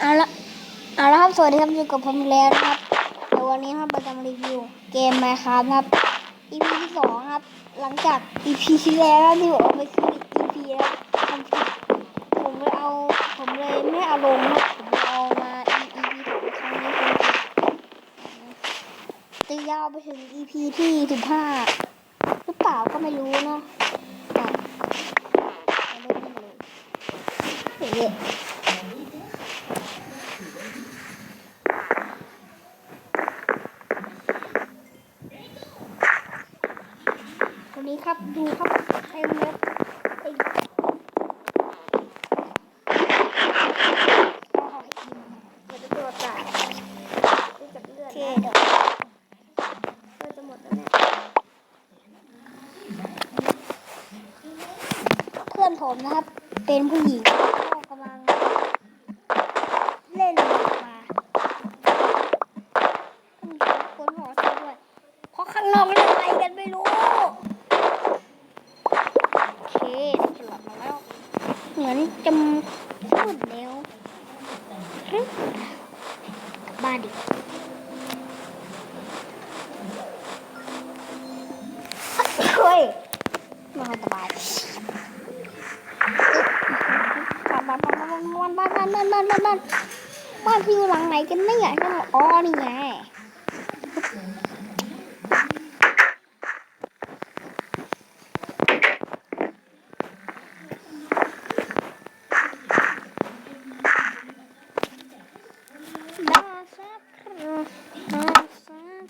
เอาละเอาละครับสวัสดีครับอยู่กับผมแล้วนะครับเดี๋ยววันนี้ครับเราจะมารีวิวเกมไมค์ครับครับ EP ที่สองครับ หลังจาก EP ที่แล้วที่ผมเอาไปคือ EP แล้วผมผิดผมเลยเอาผมเลยไม่เอาลงครับผมเอามา EP สองครั้งนี้ผมผิดจะยาวไปถึง EP ที่สิบห้าหรือเปล่าก็ไม่รู้เนาะ นี้ครับ ดูครับเต็มเลยเพื่อนผมนะครับ เป็นผู้หญิง เหมือนจะพูดแล้วฮึกลับบ้านดิเฮ้ยนอนสบายบ้านบ้านบ้านบ้านบ้านบ้านบ้านบ้านบ้านบ้านบ้านที่อยู่หลังไหนกันเนี่ยก็อ๋อนี่ไง ดาซักดาซัก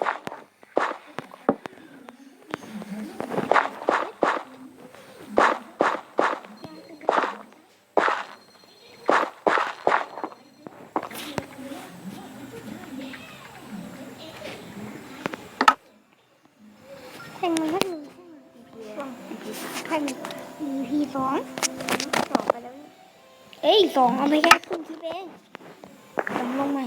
แข่งมันแค่หนึ่งแข่ง EP สองสองไปแล้วเนี่ย เอ้ยสองเอาไปแค่ครึ่งคลิปเองผมลงใหม่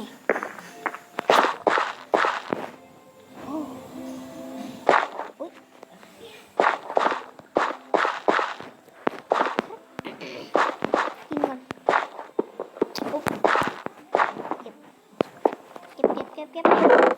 เก็บเก็บเก็บเก็บ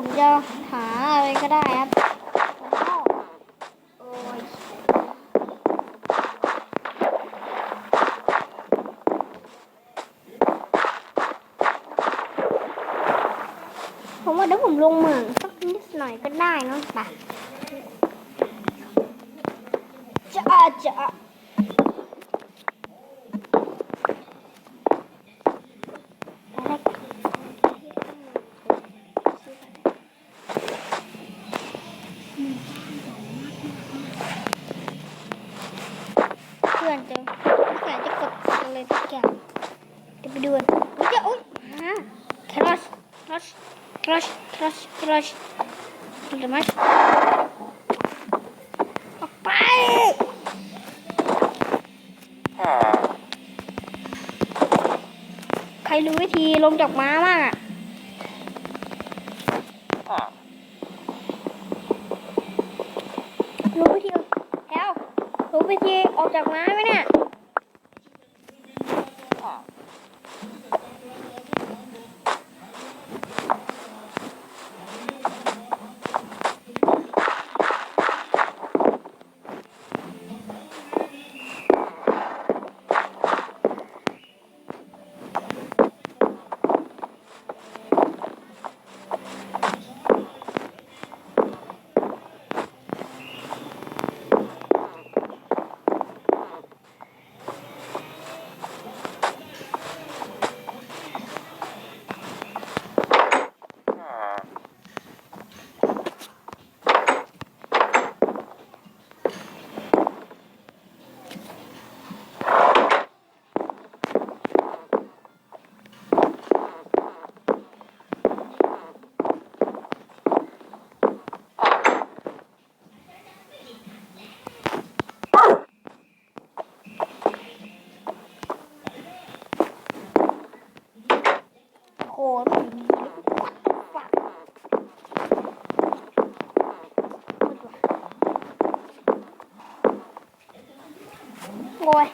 ผมจะหาอะไรก็ได้ครับโอ้ยผมว่าเดี๋ยวผมลงเหมืองสักนิดหน่อยก็ได้เนะไปจะอาจะเพื่อนจะเพื่อนจะกด อะไรสักอย่างจะไปดูกันอุ๊ยจะอุ้ยฮะครัชครัชครัชครัชครัชครัชออกไปใครรู้วิธีลงจากม้าบ้างอะรู้วิธีแอลรู้วิธีออกจากม้าไหมเนี่ย โผมฝัก โอ้ย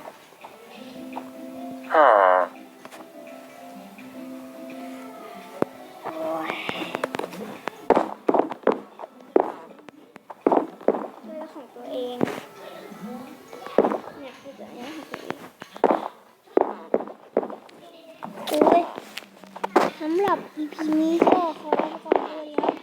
โอ้ยเรื่องของตัวเองเนี่ยคือตัวเนี้ยของตัวเองโอ้ยสำหรับ EP นี้ก็ขอลาไปก่อน